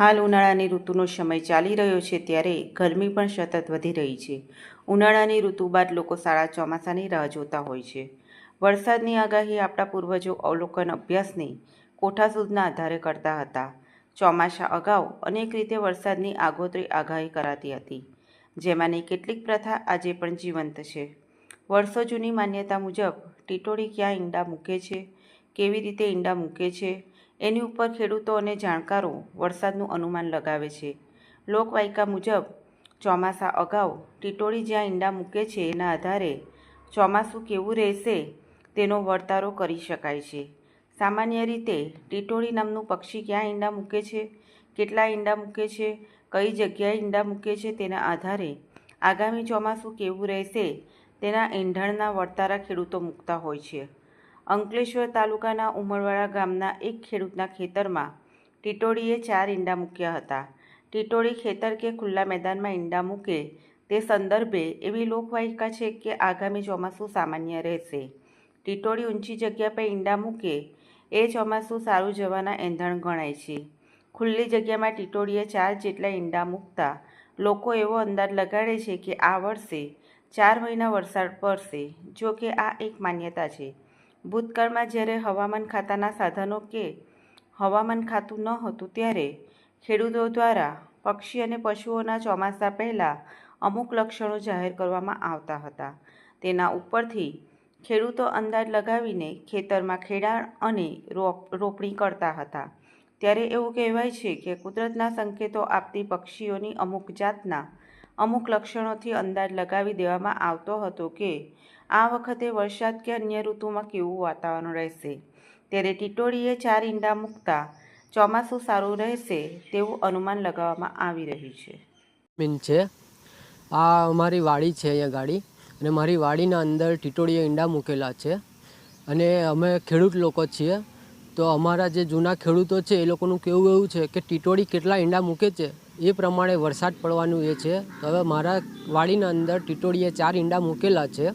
હાલ ઉનાળાની ઋતુનો સમય ચાલી રહ્યો છે ત્યારે ગરમી પણ સતત વધી રહી છે. ઉનાળાની ઋતુ બાદ લોકો શાળા ચોમાસાની રાહ જોતા હોય છે. વરસાદની આગાહી આપણા પૂર્વજો અવલોકન અભ્યાસની કોઠાસૂદના આધારે કરતા હતા. ચોમાસા અગાઉ અનેક રીતે વરસાદની આગોતરી આગાહી કરાતી હતી, જેમાંની કેટલીક પ્રથા આજે પણ જીવંત છે. વર્ષો જૂની માન્યતા મુજબ ટીટોળી ક્યાં ઈંડા મૂકે છે, કેવી રીતે ઈંડા મૂકે છે એની ઉપર ખેડૂતો અને જાણકારો વરસાદનું અનુમાન લગાવે છે. લોકવાયકા મુજબ, ચોમાસા અગાઉ ટીટોળી જ્યાં ઈંડા મૂકે છે એના આધારે ચોમાસું કેવું રહેશે તેનો વર્તારો કરી શકાય છે. સામાન્ય રીતે ટીટોળી નામનું પક્ષી ક્યાં ઈંડા મૂકે છે, કેટલા ઈંડા મૂકે છે, કઈ જગ્યાએ ઈંડા મૂકે છે તેના આધારે આગામી ચોમાસું કેવું રહેશે તેના ઈંધણના વર્તારા ખેડૂતો મૂકતા હોય છે. અંકલેશ્વર તાલુકાના ઉમરવાડા ગામના એક ખેડૂતના ખેતરમાં ટીટોળીએ ચાર ઈંડા મૂક્યા હતા. ટીટોળી ખેતર કે ખુલ્લા મેદાનમાં ઈંડા મૂકે તે સંદર્ભે એવી લોકવાયકા છે કે આગામી ચોમાસું સામાન્ય રહેશે. ટીટોળી ઊંચી જગ્યા પર ઈંડા મૂકે એ ચોમાસું સારું જવાના એંધણ ગણાય છે. ખુલ્લી જગ્યામાં ટીટોળીએ ચાર જેટલા ઈંડા મૂકતા લોકો એવો અંદાજ લગાડે છે કે આ વર્ષે ચાર મહિના વરસાદ પડશે, જો કે આ એક માન્યતા છે. ભૂતકાળમાં જ્યારે હવામાન ખાતાના સાધનો કે હવામાન ખાતું ન હતું ત્યારે ખેડૂતો દ્વારા પક્ષી અને પશુઓના ચોમાસા પહેલાં અમુક લક્ષણો જાહેર કરવામાં આવતા હતા. તેના ઉપરથી ખેડૂતો અંદાજ લગાવીને ખેતરમાં ખેડાણ અને રોપ, રોપણી કરતા હતા. ત્યારે એવું કહેવાય છે કે કુદરતના સંકેતો આપતી પક્ષીઓની અમુક જાતના અમુક લક્ષણોથી અંદાજ લગાવી દેવામાં આવતો હતો કે આ વખતે વરસાદ કે અન્ય ઋતુમાં કેવું વાતાવરણ રહેશે? ત્યારે ટીટોળીએ ચાર ઈંડા મૂકતા ચોમાસું સારું રહેશે તેવું અનુમાન લગાવવામાં આવી રહ્યું છે. મીન છે. આ અમારી વાડી છે અહીંયા ગાડી અને મારી વાડીના અંદર ટીટોળીએ ઈંડા મૂકેલા છે અને અમે ખેડૂત લોકો છીએ. તો અમારા જે જૂના ખેડૂતો છે એ લોકોનું કેવું એવું છે કે ટીટોળી કેટલા ઈંડા મૂકે છે એ પ્રમાણે વરસાદ પડવાનું એ છે. તો હવે મારા વાડીના અંદર ટીટોળીએ ચાર ઈંડા મૂકેલા છે.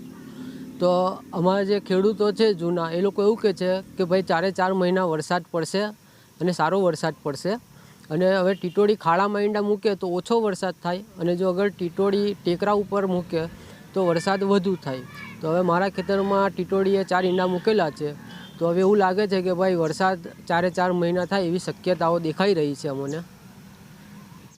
તો અમારા જે ખેડૂતો છે જૂના, એ લોકો એવું કહે છે કે ભાઈ ચારે ચાર મહિના વરસાદ પડશે અને સારો વરસાદ પડશે. અને હવે ટીટોળી ખાડામાં ઈંડા મૂકે તો ઓછો વરસાદ થાય અને જો અગર ટીટોળી ટેકરા ઉપર મૂકે તો વરસાદ વધુ થાય. તો હવે મારા ખેતરમાં ટીટોળીએ ચાર ઈંડા મૂકેલા છે. તો હવે એવું લાગે છે કે ભાઈ વરસાદ ચારે ચાર મહિના થાય એવી શક્યતાઓ દેખાઈ રહી છે અમને.